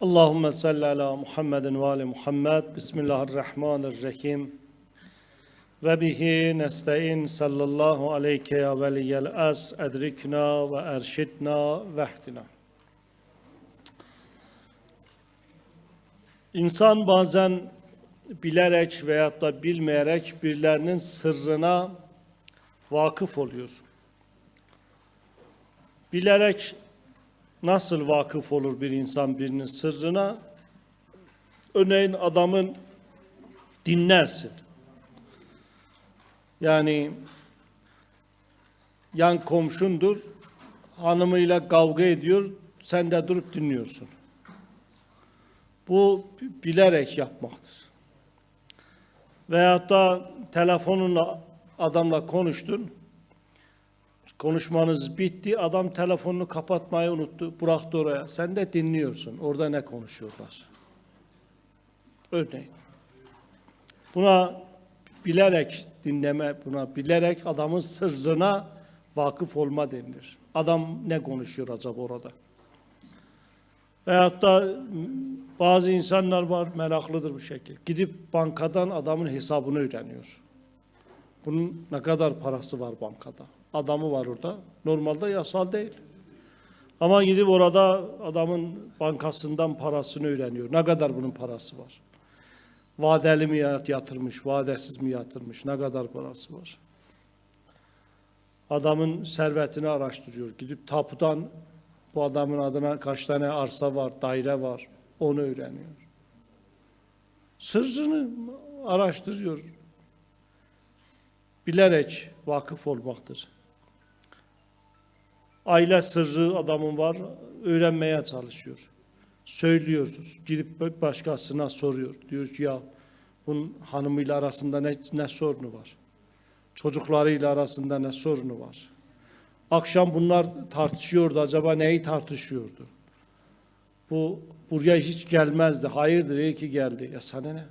Allahümme salli ala Muhammedin ve ali Muhammed. Bismillahirrahmanirrahim. Ve bihi nesta'in sallallahu aleyke ya veliyyel as edrikna ve erşidna vehdina. İnsan bazen bilerek veyahut da bilmeyerek birilerinin sırrına vakıf oluyor. Bilerek nasıl vakıf olur bir insan birinin sırrına? Örneğin adamın dinlersin. Yani yan komşundur, hanımıyla kavga ediyor, sen de durup dinliyorsun. Bu bilerek yapmaktır. Veyahut da telefonunla adamla konuştun, konuşmanız bitti, adam telefonunu kapatmayı unuttu, bıraktı oraya. Sen de dinliyorsun, orada ne konuşuyorlar. Örneğin. Buna bilerek dinleme, buna bilerek adamın sırrına vakıf olma denilir. Adam ne konuşuyor acaba orada? Veyahut da bazı insanlar var meraklıdır bu şekil. Gidip bankadan adamın hesabını öğreniyor. Bunun ne kadar parası var bankada? Adamı var orada. Normalde yasal değil. Ama gidip orada adamın bankasından parasını öğreniyor. Ne kadar bunun parası var? Vadeli mi yatırmış, vadesiz mi yatırmış, ne kadar parası var? Adamın servetini araştırıyor. Gidip tapudan bu adamın adına kaç tane arsa var, daire var, onu öğreniyor. Sırrını araştırıyor. Bilerek vakıf olmaktır. Aile sırrı adamın var, öğrenmeye çalışıyor. Söylüyor, gidip başkasına soruyor. Diyor ki ya bunun hanımıyla arasında ne, ne sorunu var? Çocuklarıyla arasında ne sorunu var? Akşam bunlar tartışıyordu. Acaba neyi tartışıyordu? Bu buraya hiç gelmezdi. Hayırdır iyi ki geldi. Ya sana ne?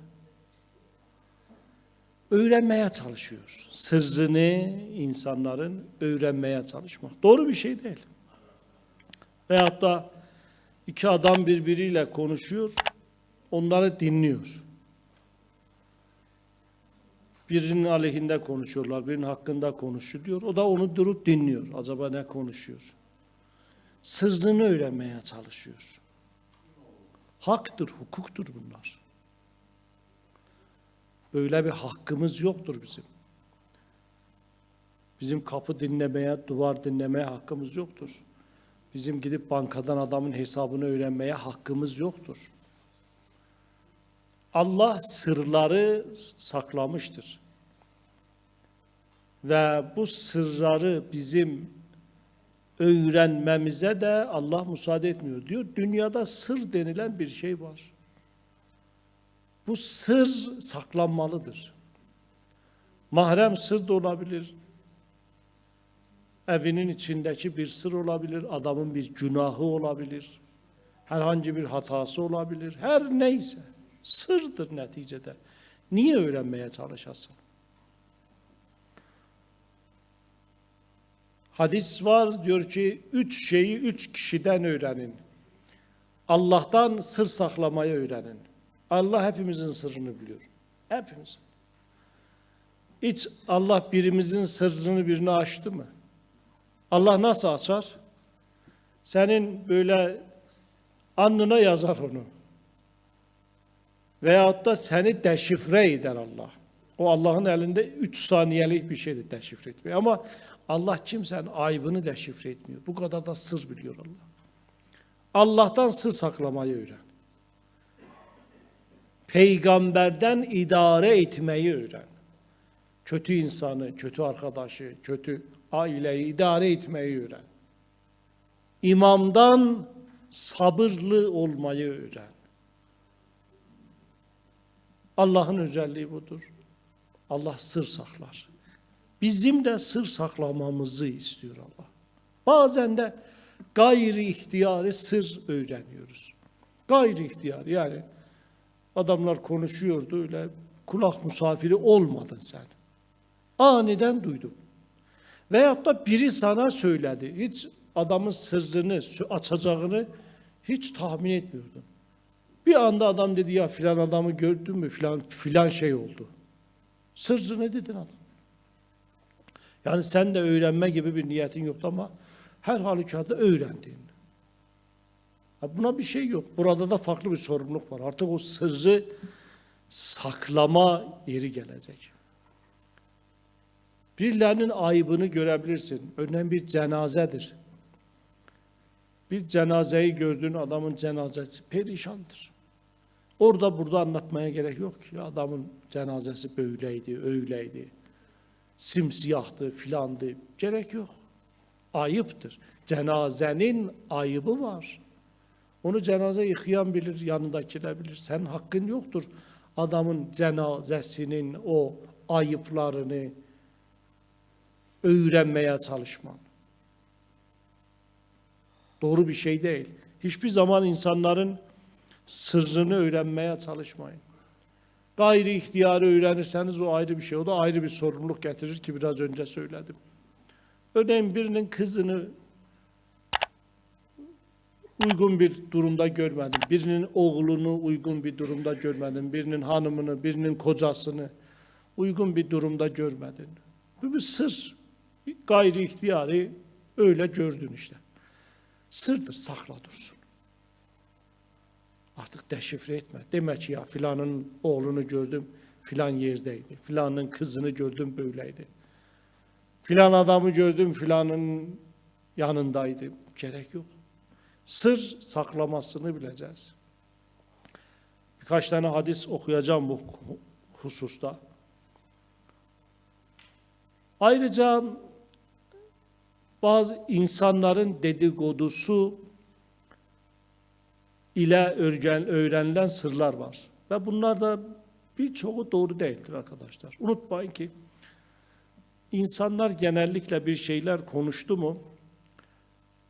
Öğrenmeye çalışıyor. Sırrını insanların öğrenmeye çalışmak. Doğru bir şey değil. Veyahut da iki adam birbiriyle konuşuyor, onları dinliyor. Birinin aleyhinde konuşuyorlar, birinin hakkında konuşuluyor. O da onu durup dinliyor. Acaba ne konuşuyor? Sırrını öğrenmeye çalışıyor. Haktır, hukuktur bunlar. Böyle bir hakkımız yoktur bizim. Bizim kapı dinlemeye, duvar dinlemeye hakkımız yoktur. Bizim gidip bankadan adamın hesabını öğrenmeye hakkımız yoktur. Allah sırları saklamıştır. Ve bu sırları bizim öğrenmemize de Allah müsaade etmiyor. Diyor dünyada sır denilen bir şey var. Bu sır saklanmalıdır. Mahrem sır da olabilir. Evinin içindeki bir sır olabilir, adamın bir günahı olabilir. Herhangi bir hatası olabilir. Her neyse sırdır neticede. Niye öğrenmeye çalışasın? Hadis var diyor ki üç şeyi üç kişiden öğrenin. Allah'tan sır saklamayı öğrenin. Allah hepimizin sırrını biliyor. Hepimizin. Hiç Allah birimizin sırrını birine açtı mı? Allah nasıl açar? Senin böyle alnına yazar onu. Veyahut da seni deşifre eder Allah. O Allah'ın elinde üç saniyelik bir şeydir deşifre etmeyi. Ama Allah kimsenin aybını deşifre etmiyor. Bu kadar da sır biliyor Allah. Allah'tan sır saklamayı öğren. Peygamberden idare etmeyi öğren. Kötü insanı, kötü arkadaşı, kötü aileyi idare etmeyi öğren. İmamdan sabırlı olmayı öğren. Allah'ın özelliği budur. Allah sır saklar. Bizim de sır saklamamızı istiyor Allah. Bazen de gayri ihtiyari sır öğreniyoruz. Gayri ihtiyar yani adamlar konuşuyordu öyle kulak misafiri olmadın sen. Aniden duydum. Veyahut da biri sana söyledi. Hiç adamın sırrını açacağını hiç tahmin etmiyordun. Bir anda adam dedi ya filan adamı gördün mü filan filan şey oldu. Sırrı dedin adam? Yani sen de öğrenme gibi bir niyetin yoktu ama her halükarda öğrendin. Buna bir şey yok. Burada da farklı bir sorumluluk var. Artık o sırrı saklama yeri gelecek. Birilerinin ayıbını görebilirsin. Örneğin bir cenazedir. Bir cenazeyi gördüğün adamın cenazesi perişandır. Orada burada anlatmaya gerek yok ki. Adamın cenazesi böyleydi, öyleydi. Simsiyahtı, filandı. Gerek yok. Ayıptır. Cenazenin ayıbı var. Onu cenaze yıkayan bilir, yanındakiler bilir. Sen hakkın yoktur. Adamın cenazesinin o ayıplarını öğrenmeye çalışman. Doğru bir şey değil. Hiçbir zaman insanların sırrını öğrenmeye çalışmayın. Gayri ihtiyarı öğrenirseniz o ayrı bir şey. O da ayrı bir sorumluluk getirir ki biraz önce söyledim. Örneğin birinin kızını uygun bir durumda görmedim. Birinin oğlunu uygun bir durumda görmedim. Birinin hanımını, birinin kocasını uygun bir durumda görmedin. Bu bir sır. Gayri ihtiyari öyle gördün işte. Sırdır, sakla dursun. Artık deşifre etme. Deme ki ya filanın oğlunu gördüm, filan yerdeydi. Filanın kızını gördüm, böyleydi. Filan adamı gördüm, filanın yanındaydı. Gerek yok. Sır saklamasını bileceğiz. Birkaç tane hadis okuyacağım bu hususta. Ayrıca bazı insanların dedikodusu ile öğrenilen sırlar var. Ve bunlar da birçoğu doğru değildir arkadaşlar. Unutmayın ki insanlar genellikle bir şeyler konuştu mu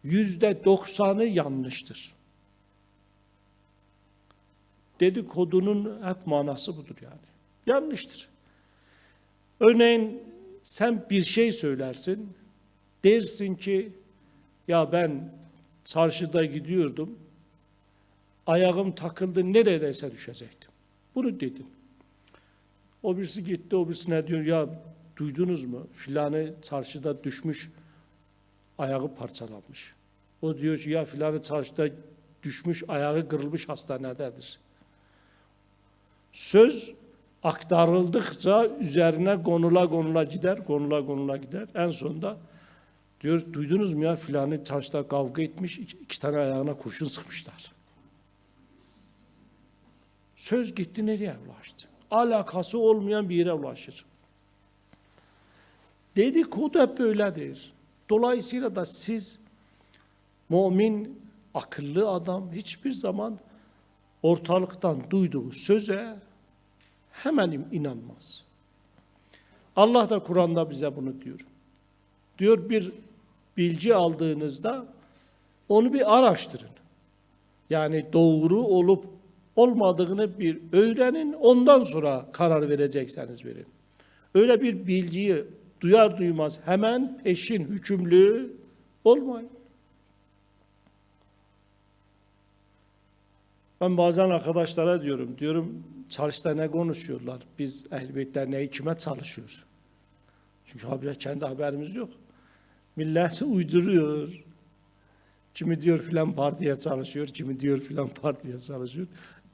yüzde doksanı yanlıştır. Dedikodunun hep manası budur yani. Yanlıştır. Örneğin sen bir şey söylersin, dersin ki ya ben çarşıda gidiyordum, ayağım takıldı neredeyse düşecektim. Bunu dedin. O birisi gitti, o birisi ne diyor ya duydunuz mu filanı çarşıda düşmüş, ayağı parçalanmış. O diyor ki ya filanı çarşıda düşmüş, ayağı kırılmış hastanededir. Söz aktarıldıkça üzerine konula konula gider, konula konula gider. En sonunda diyor duydunuz mu ya filanı çarşıda kavga etmiş, iki, iki tane ayağına kurşun sıkmışlar. Söz gitti nereye ulaştı? Alakası olmayan bir yere ulaşır. Dedikodu hep böyledir. Dolayısıyla da siz mümin, akıllı adam hiçbir zaman ortalıktan duyduğu söze hemen inanmaz. Allah da Kur'an'da bize bunu diyor. Diyor bir bilgi aldığınızda onu bir araştırın. Yani doğru olup olmadığını bir öğrenin, ondan sonra karar verecekseniz verin. Öyle bir bilgiyi duyar duymaz hemen peşin hükümlü olmayın. Ben bazen arkadaşlara diyorum, diyorum çarşıda ne konuşuyorlar? Biz Ehl-i Derneği kime çalışıyoruz? Çünkü habire kendi haberimiz yok. Millet uyduruyor. Kimi diyor filan partiye çalışıyor, kimi diyor filan partiye çalışıyor.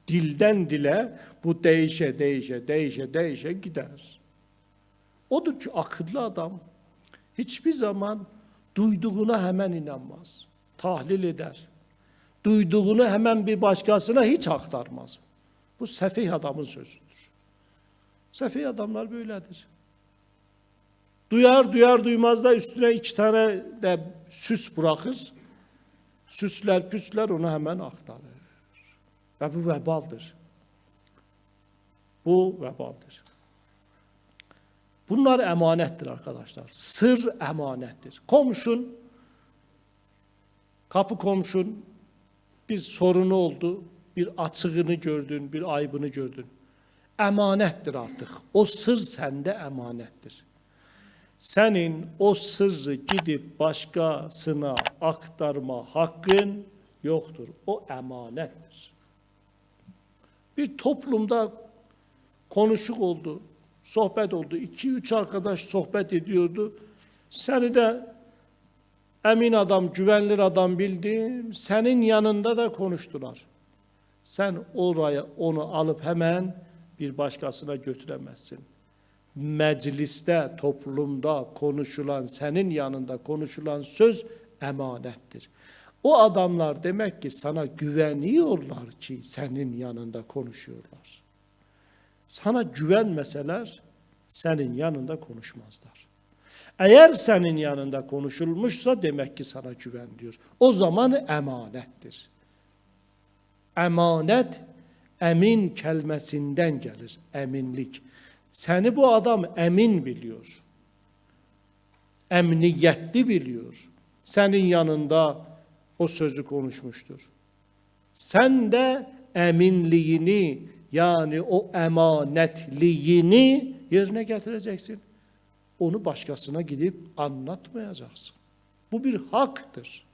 Dilden dile bu değişe, değişe, değişe, değişe gider. Odur ki akıllı adam hiçbir zaman duyduğuna hemen inanmaz. Tahlil eder. Duyduğunu hemen bir başkasına hiç aktarmaz. Bu sefih adamın sözüdür. Sefih adamlar böyledir. Duyar duyar duymaz da üstüne iki tane de süs bırakır. Süsler püsler onu hemen aktarır. Ve bu vebaldır. Bu vebaldır. Bunlar emanettir arkadaşlar. Sır emanettir. Komşun, kapı komşun bir sorunu oldu, bir açığını gördün, bir aybını gördün. Emanettir artık. O sır sende emanettir. Senin o sırrı gidip başkasına aktarma hakkın yoktur. O emanettir. Bir toplumda konuşuk oldu, sohbet oldu. İki üç arkadaş sohbet ediyordu. Seni de emin adam, güvenilir adam bildi. Senin yanında da konuştular. Sen oraya onu alıp hemen bir başkasına götüremezsin. Mecliste, toplumda konuşulan, senin yanında konuşulan söz emanettir. O adamlar demek ki sana güveniyorlar ki senin yanında konuşuyorlar. Sana güvenmeseler senin yanında konuşmazlar. Eğer senin yanında konuşulmuşsa demek ki sana güven diyor. O zaman emanettir. Emanet emin kelimesinden gelir. Eminlik. Seni bu adam emin biliyor. Emniyetli biliyor. Senin yanında o sözü konuşmuştur. Sen de eminliğini yani o emanetliğini yerine getireceksin. Onu başkasına gidip anlatmayacaksın. Bu bir haktır.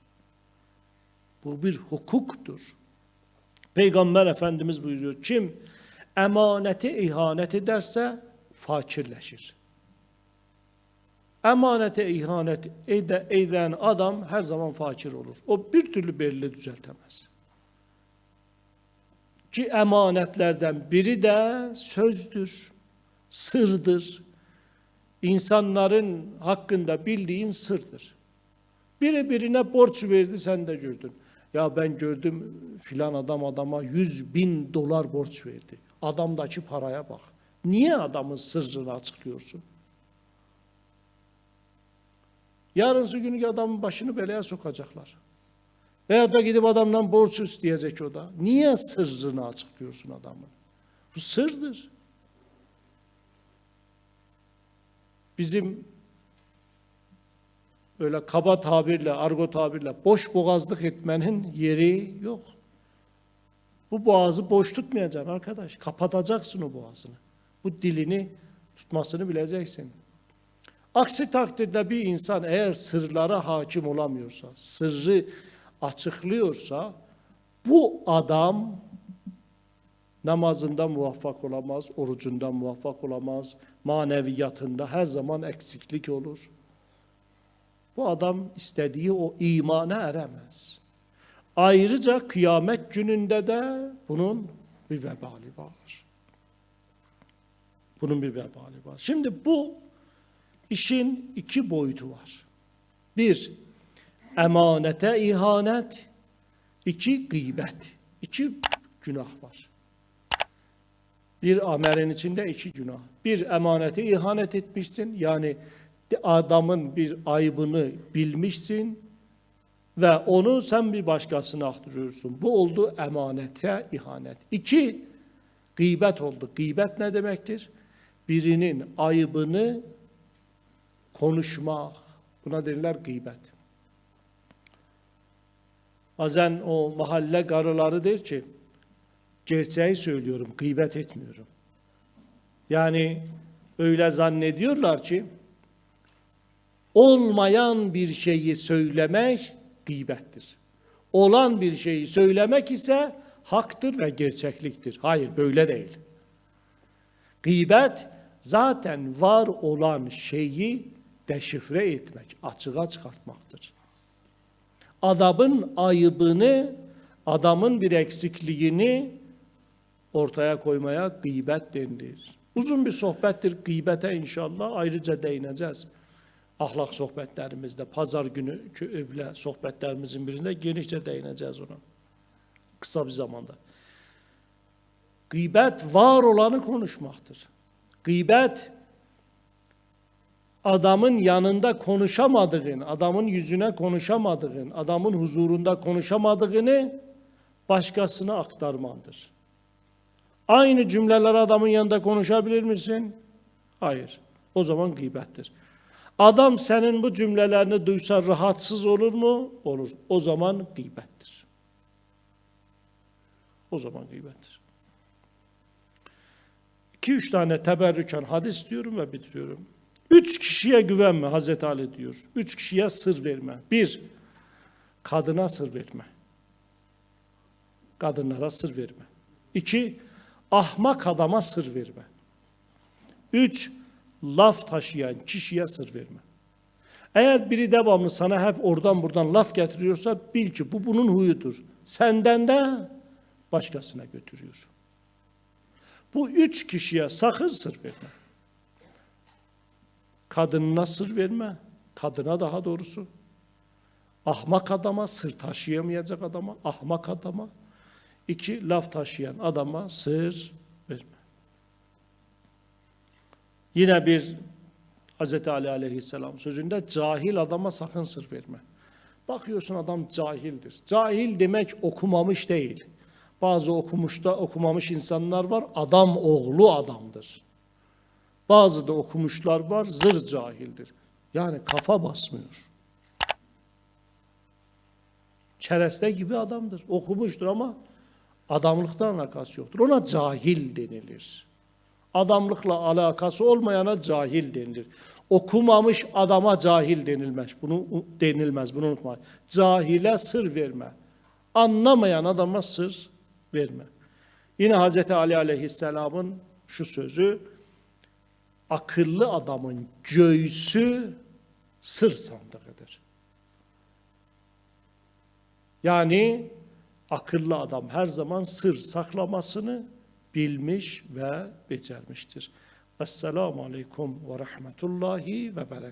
Bu bir hukuktur. Peygamber Efendimiz buyuruyor. Kim emaneti ihanet ederse fakirleşir. Emanete ihanet ede, eden adam her zaman fakir olur. O bir türlü belli düzeltemez. Ki emanetlerden biri de sözdür, sırdır. İnsanların hakkında bildiğin sırdır. Biri birine borç verdi sen de gördün. Ya ben gördüm filan adam adama 100 bin dolar borç verdi. Adamdaki paraya bak. Niye adamın sırrını açıklıyorsun? Yarınsı günü adamın başını belaya sokacaklar. Veyahut da gidip adamdan borç isteyecek o da. Niye sırrını açıklıyorsun adamın? Bu sırdır. Bizim öyle kaba tabirle, argo tabirle boş boğazlık etmenin yeri yok. Bu boğazı boş tutmayacaksın arkadaş. Kapatacaksın o boğazını. Bu dilini tutmasını bileceksin. Aksi takdirde bir insan eğer sırlara hakim olamıyorsa, sırrı açıklıyorsa bu adam namazında muvaffak olamaz, orucunda muvaffak olamaz, maneviyatında her zaman eksiklik olur. Bu adam istediği o imana eremez. Ayrıca kıyamet gününde de bunun bir vebali var. Bunun bir vebali var. Şimdi bu işin iki boyutu var. Bir, emanete ihanet. iki gıybet. İki günah var. Bir amelin içinde iki günah. Bir emanete ihanet etmişsin. Yani adamın bir aybını bilmişsin ve onu sen bir başkasına aktarıyorsun. Bu oldu emanete ihanet. İki, gıybet oldu. Gıybet ne demektir? Birinin ayıbını konuşmak. Buna derler gıybet. Bazen o mahalle karıları der ki, gerçeği söylüyorum, gıybet etmiyorum. Yani öyle zannediyorlar ki, olmayan bir şeyi söylemek gıybettir. Olan bir şeyi söylemek ise haktır ve gerçekliktir. Hayır, böyle değil. Gıybet zaten var olan şeyi deşifre etmek, açığa çıkartmaktır. Adamın ayıbını, adamın bir eksikliğini ortaya koymaya gıybet denilir. Uzun bir sohbettir gıybete inşallah ayrıca değineceğiz. Ahlak sohbetlerimizde, pazar günü öyle sohbetlerimizin birinde genişçe değineceğiz ona. Kısa bir zamanda. Gıybet var olanı konuşmaktır. Gıybet adamın yanında konuşamadığın, adamın yüzüne konuşamadığın, adamın huzurunda konuşamadığını başkasına aktarmandır. Aynı cümleler adamın yanında konuşabilir misin? Hayır. O zaman gıybettir. Adam senin bu cümlelerini duysa rahatsız olur mu? Olur. O zaman gıybettir. O zaman gıybettir. İki üç tane teberrüken hadis diyorum ve bitiriyorum. Üç kişiye güvenme Hazreti Ali diyor. Üç kişiye sır verme. Bir, kadına sır verme. Kadınlara sır verme. İki, Ahmak adama sır verme. Üç, laf taşıyan kişiye sır verme. Eğer biri devamlı sana hep oradan buradan laf getiriyorsa bil ki bu bunun huyudur. Senden de başkasına götürüyor. Bu üç kişiye sakın sır verme. Kadınına sır verme. Kadına daha doğrusu. Ahmak adama, sır taşıyamayacak adama, ahmak adama. İki, laf taşıyan adama sır verme. Yine bir Hz. Ali aleyhisselam sözünde cahil adama sakın sır verme. Bakıyorsun adam cahildir. Cahil demek okumamış değil. Bazı okumuş da okumamış insanlar var. Adam oğlu adamdır. Bazı da okumuşlar var. Zır cahildir. Yani kafa basmıyor. Kereste gibi adamdır. Okumuştur ama adamlıktan alakası yoktur. Ona cahil denilir. Adamlıkla alakası olmayana cahil denilir. Okumamış adama cahil denilmez. Bunu denilmez. Bunu unutma. Cahile sır verme. Anlamayan adama sır verme. Yine Hz. Ali Aleyhisselam'ın şu sözü akıllı adamın göğsü sır sandığıdır. Yani akıllı adam her zaman sır saklamasını bilmiş ve becermiştir. Esselamu Aleyküm ve Rahmetullahi ve Berekatuhu.